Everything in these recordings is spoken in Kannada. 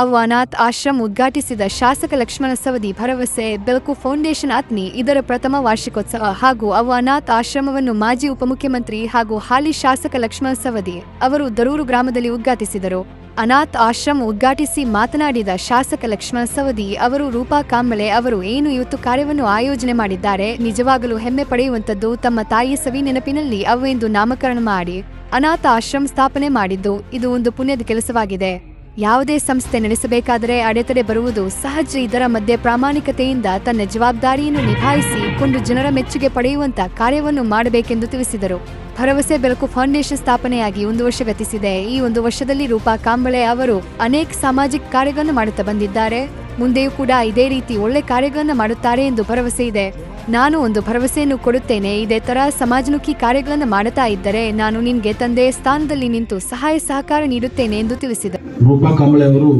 ಅನಾಥ್ ಆಶ್ರಮ್ ಉದ್ಘಾಟಿಸಿದ ಶಾಸಕ ಲಕ್ಷ್ಮಣ ಸವದಿ ಭರವಸೆ, ಬೆಳಕು ಫೌಂಡೇಶನ್ ಆತ್ಮಿ ಇದರ ಪ್ರಥಮ ವಾರ್ಷಿಕೋತ್ಸವ ಹಾಗೂ ಅನಾಥ್ ಆಶ್ರಮವನ್ನು ಮಾಜಿ ಉಪಮುಖ್ಯಮಂತ್ರಿ ಹಾಗೂ ಹಾಲಿ ಶಾಸಕ ಲಕ್ಷ್ಮಣ ಸವದಿ ಅವರು ದರೂರು ಗ್ರಾಮದಲ್ಲಿ ಉದ್ಘಾಟಿಸಿದರು. ಅನಾಥ್ ಆಶ್ರಮ ಉದ್ಘಾಟಿಸಿ ಮಾತನಾಡಿದ ಶಾಸಕ ಲಕ್ಷ್ಮಣ ಸವದಿ ಅವರು ರೂಪಾ ಕಾಂಬಳೆ ಅವರು ಏನು ಇವತ್ತು ಕಾರ್ಯವನ್ನು ಆಯೋಜನೆ ಮಾಡಿದ್ದಾರೆ, ನಿಜವಾಗಲೂ ಹೆಮ್ಮೆ ಪಡೆಯುವಂಥದ್ದು ತಮ್ಮ ತಾಯಿ ಸವಿ ನೆನಪಿನಲ್ಲಿ ಅವು ಎಂದು ನಾಮಕರಣ ಮಾಡಿ ಅನಾಥ ಆಶ್ರಮ ಸ್ಥಾಪನೆ ಮಾಡಿದ್ದು, ಇದು ಒಂದು ಪುಣ್ಯದ ಕೆಲಸವಾಗಿದೆ. ಯಾವುದೇ ಸಂಸ್ಥೆ ನಡೆಸಬೇಕಾದರೆ ಅಡೆತಡೆ ಬರುವುದು ಸಹಜ. ಇದರ ಮಧ್ಯೆ ಪ್ರಾಮಾಣಿಕತೆಯಿಂದ ತನ್ನ ಜವಾಬ್ದಾರಿಯನ್ನು ನಿಭಾಯಿಸಿ ಕೊಂಡು ಜನರ ಮೆಚ್ಚುಗೆ ಪಡೆಯುವಂತ ಕಾರ್ಯವನ್ನು ಮಾಡಬೇಕೆಂದು ತಿಳಿಸಿದರು. ಭರವಸೆ ಬೆಳಕು ಫೌಂಡೇಶನ್ ಸ್ಥಾಪನೆಯಾಗಿ ಒಂದು ವರ್ಷ ಗತಿಸಿದೆ ಈ ಒಂದು ವರ್ಷದಲ್ಲಿ ರೂಪಾ ಕಾಂಬಳೆ ಅವರು ಅನೇಕ ಸಾಮಾಜಿಕ ಕಾರ್ಯಗಳನ್ನು ಮಾಡುತ್ತಾ ಬಂದಿದ್ದಾರೆ. ಮುಂದೆಯೂ ಕೂಡ ಇದೇ ರೀತಿ ಒಳ್ಳೆ ಕಾರ್ಯಗಳನ್ನು ಮಾಡುತ್ತಾರೆ ಎಂದು ಭರವಸೆ ಇದೆ. ನಾನು ಒಂದು ಭರವಸೆಯನ್ನು ಕೊಡುತ್ತೇನೆ. ಇದೇ ಥರ ಸಮಾಜಮುಖಿ ಕಾರ್ಯಗಳನ್ನು ಮಾಡುತ್ತಾ ಇದ್ದರೆ ನಾನು ನಿನಗೆ ತಂದೆ ಸ್ಥಾನದಲ್ಲಿ ನಿಂತು ಸಹಾಯ ಸಹಕಾರ ನೀಡುತ್ತೇನೆ ಎಂದು ತಿಳಿಸಿದರು ರೂಪಾ ಕಾಂಬಳೆ ಅವರು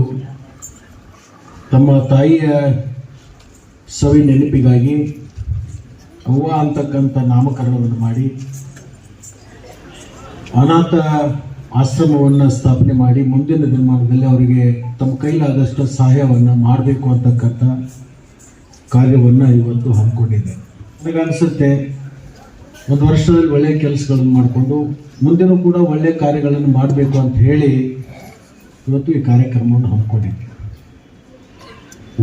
ತಮ್ಮ ತಾಯಿಯ ಸವಿ ನೆನಪಿಗಾಗಿ ಅವ್ವ ಅಂತಕ್ಕಂಥ ನಾಮಕರಣವನ್ನು ಮಾಡಿ, ಅನಾಥ ಆಶ್ರಮವನ್ನು ಸ್ಥಾಪನೆ ಮಾಡಿ ಮುಂದಿನ ದಿನಮಾನದಲ್ಲಿ ಅವರಿಗೆ ತಮ್ಮ ಕೈಲಾದಷ್ಟು ಸಹಾಯವನ್ನು ಮಾಡಬೇಕು ಅಂತಕ್ಕಂಥ ಕಾರ್ಯವನ್ನು ಇವತ್ತು ಹಮ್ಮಿಕೊಂಡಿದೆ. ಅನಿಸುತ್ತೆ, ಒಂದು ವರ್ಷದಲ್ಲಿ ಒಳ್ಳೆಯ ಕೆಲಸಗಳನ್ನು ಮಾಡಿಕೊಂಡು, ಮುಂದಿನೂ ಕೂಡ ಒಳ್ಳೆಯ ಕಾರ್ಯಗಳನ್ನು ಮಾಡಬೇಕು ಅಂತ ಹೇಳಿ ಇವತ್ತು ಈ ಕಾರ್ಯಕ್ರಮವನ್ನು ಹಮ್ಮಿಕೊಂಡಿದ್ದೆ.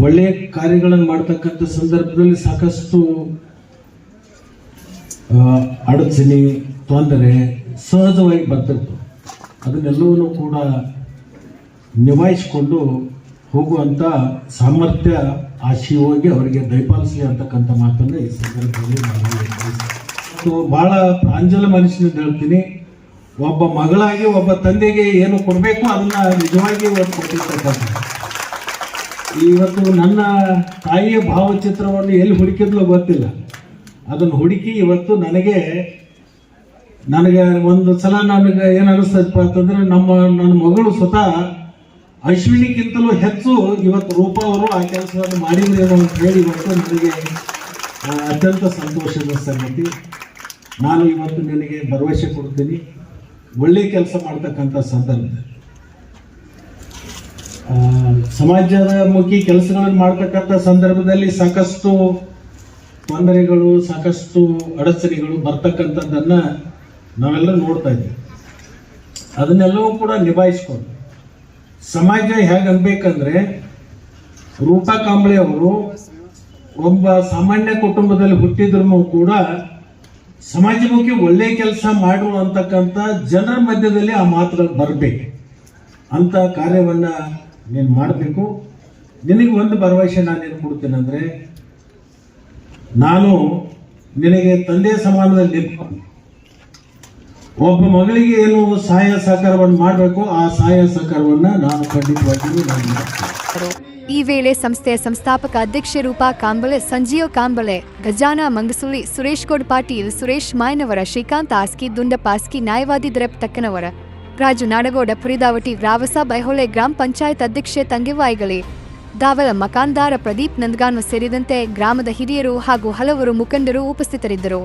ಒಳ್ಳೆಯ ಕಾರ್ಯಗಳನ್ನು ಮಾಡ್ತಕ್ಕಂಥ ಸಂದರ್ಭದಲ್ಲಿ ಸಾಕಷ್ಟು ಅಡಚಣೆ, ತೊಂದರೆ ಸಹಜವಾಗಿ ಬರ್ತಿತ್ತು ಅದನ್ನೆಲ್ಲವನ್ನೂ ಕೂಡ ನಿಭಾಯಿಸಿಕೊಂಡು ಹೋಗುವಂಥ ಸಾಮರ್ಥ್ಯ ಆ ಶಿವಗೆ ಅವರಿಗೆ ದಯಪಾಲಿಸಲಿ ಅಂತಕ್ಕಂಥ ಮಾತನ್ನು ಈ ಸಂದರ್ಭದಲ್ಲಿ ನಾನು. ಮತ್ತು ಬಹಳ ಪ್ರಾಂಜಲ ಮನುಷ್ಯನಿಂದ ಹೇಳ್ತೀನಿ. ಒಬ್ಬ ಮಗಳಾಗಿ ಒಬ್ಬ ತಂದೆಗೆ ಏನು ಕೊಡಬೇಕು ಅದನ್ನ ನಿಜವಾಗಿ ಒಂದು ಕೊಟ್ಟಿರ್ತಕ್ಕಂಥ. ಇವತ್ತು ನನ್ನ ತಾಯಿಯ ಭಾವಚಿತ್ರವನ್ನು ಎಲ್ಲಿ ಹುಡುಕಿದ್ಲೋ ಗೊತ್ತಿಲ್ಲ. ಅದನ್ನು ಹುಡುಕಿ ಇವತ್ತು ನನಗೆ ನನಗೆ ಒಂದು ಸಲ ನನಗೆ ಏನು ಅನಿಸ್ತದಪ್ಪ ಅಂತಂದ್ರೆ ನಮ್ಮ, ನನ್ನ ಮಗಳು ಸ್ವತಃ ಅಶ್ವಿನಿಗಿಂತಲೂ ಹೆಚ್ಚು ಇವತ್ತು ರೂಪ ಅವರು ಆ ಕೆಲಸವನ್ನು ಮಾಡಿದ್ರೇನೋ ಅಂತ ಹೇಳಿ ಇವತ್ತು ನನಗೆ ಅತ್ಯಂತ ಸಂತೋಷದ ಸಂಗತಿ ನಾನು ಇವತ್ತು ನಿನಗೆ ಭರವಸೆ ಕೊಡ್ತೀನಿ. ಒಳ್ಳೆ ಕೆಲಸ ಮಾಡ್ತಕ್ಕಂಥ ಸಂದರ್ಭ. ಸಮಾಜದ ಮುಖಿ ಕೆಲಸಗಳನ್ನು ಮಾಡ್ತಕ್ಕಂಥ ಸಂದರ್ಭದಲ್ಲಿ ಸಾಕಷ್ಟು ತೊಂದರೆಗಳು, ಸಾಕಷ್ಟು ಅಡಚಣೆಗಳು ಬರ್ತಕ್ಕಂಥದ್ದನ್ನು ನಾವೆಲ್ಲ ನೋಡ್ತಾ ಇದ್ದೀವಿ. ಅದನ್ನೆಲ್ಲವೂ ಕೂಡ ನಿಭಾಯಿಸ್ಕೊಂಡು. ಸಮಾಜ ಹೇಗೆ ಅನ್ಬೇಕಂದ್ರೆ ರೂಪಾ ಕಾಂಬಳೆ ಅವರು ಒಬ್ಬ ಸಾಮಾನ್ಯ ಕುಟುಂಬದಲ್ಲಿ ಹುಟ್ಟಿದ್ರು ಕೂಡ ಸಮಾಜಮುಖಿ ಒಳ್ಳೆ ಕೆಲಸ ಮಾಡು ಅಂತಕ್ಕಂಥ ಜನರ ಮಧ್ಯದಲ್ಲಿ ಆ ಮಾತುಗಳು ಬರಬೇಕು ಅಂತ ಕಾರ್ಯವನ್ನ ನೀನು ಮಾಡಬೇಕು. ನಿನಗೆ ಒಂದು ಭರವಸೆ ನಾನು ಏನು ಕೊಡ್ತೇನೆ ಅಂದರೆ, ನಾನು ನಿನಗೆ ತಂದೆ ಸಮಾನದಲ್ಲಿ ಒಬ್ಬ ಮಗಳಿಗೆ ಏನು ಸಹಾಯ ಸಹಕಾರವನ್ನು ಮಾಡಬೇಕು ಆ ಸಹಾಯ ಸಹಕಾರವನ್ನು ನಾನು ಖಂಡಿತವಾಗಿಯೂ ನಾನು ಈ ವೇಳೆ ಸಂಸ್ಥೆಯ ಸಂಸ್ಥಾಪಕ ಅಧ್ಯಕ್ಷೆ ರೂಪಾ ಕಾಂಬಳೆ, ಸಂಜೀವ ಕಾಂಬಳೆ, ಗಜಾನ ಮಂಗಸುಳಿ ಸುರೇಶ್ ಗೌಡ್ ಪಾಟೀಲ್, ಸುರೇಶ್ ಮಾಯನವರ, ಶ್ರೀಕಾಂತ್ ಆಸ್ಕಿ ದುಂಡಪ್ಪ ಆಸ್ಕಿ ನ್ಯಾಯವಾದಿ ದರೆಪ್ ತಕ್ಕನವರ, ರಾಜು ನಾಡಗೌಡ, ಪುರಿದಾವಟಿ, ರಾವಸ, ಬೈಹೊಳೆ ಗ್ರಾಮ ಪಂಚಾಯತ್ ಅಧ್ಯಕ್ಷೆ ತಂಗೆವಾಯಿಗಳಿ ದಾವಲ ಮಕಾಂದಾರ ಪ್ರದೀಪ್ ನಂದಗಾನು ಸೇರಿದಂತೆ ಗ್ರಾಮದ ಹಿರಿಯರು ಹಾಗೂ ಹಲವರು ಮುಖಂಡರು ಉಪಸ್ಥಿತರಿದ್ದರು.